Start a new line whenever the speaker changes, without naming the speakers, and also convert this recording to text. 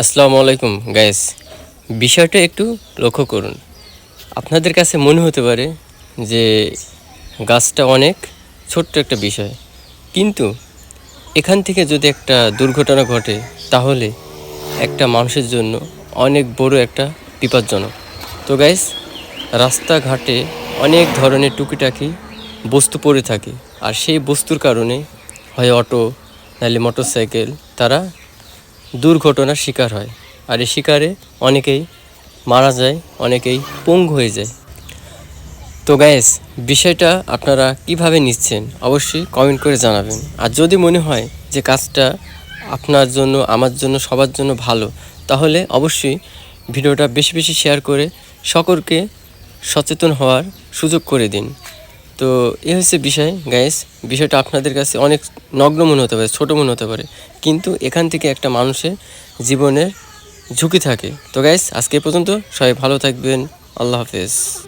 আসসালামু আলাইকুম গাইস বিষয়টা একটু লক্ষ্য করুন। আপনাদের কাছে মনে হতে পারে যে গাছটা অনেক ছোট্ট একটা বিষয়। কিন্তু এখান থেকে যদি একটা দুর্ঘটনা ঘটে, তাহলে একটা মানুষের জন্য অনেক বড় একটা বিপজ্জনক। তো গাইস রাস্তাঘাটে অনেক ধরনের টুকিটাকি বস্তু পড়ে থাকে। আর সেই বস্তুর কারণে হয় অটো, নাহলে মোটর সাইকেল তারা দুর্ঘটনার শিকার হয়। আর এই শিকারে অনেকেই মারা যায়, অনেকেই পঙ্গু হয়ে যায়। তো গ্যাস বিষয়টা আপনারা কীভাবে নিচ্ছেন অবশ্যই কমেন্ট করে জানাবেন। আর যদি মনে হয় যে কাজটা আপনার জন্য, আমার জন্য, সবার জন্য ভালো, তাহলে অবশ্যই ভিডিওটা বেশি বেশি শেয়ার করে সকলকে সচেতন হওয়ার সুযোগ করে দিন। তো এ হচ্ছে বিষয় গ্যাস বিষয়টা আপনাদের কাছে অনেক নগ্ন মনে হতে পারে, ছোটো মনে হতে পারে। কিন্তু এখান থেকে একটা মানুষের জীবনের ঝুঁকি থাকে। তো গ্যাস আজকে পর্যন্ত সবাই ভালো থাকবেন। আল্লাহ হাফেজ।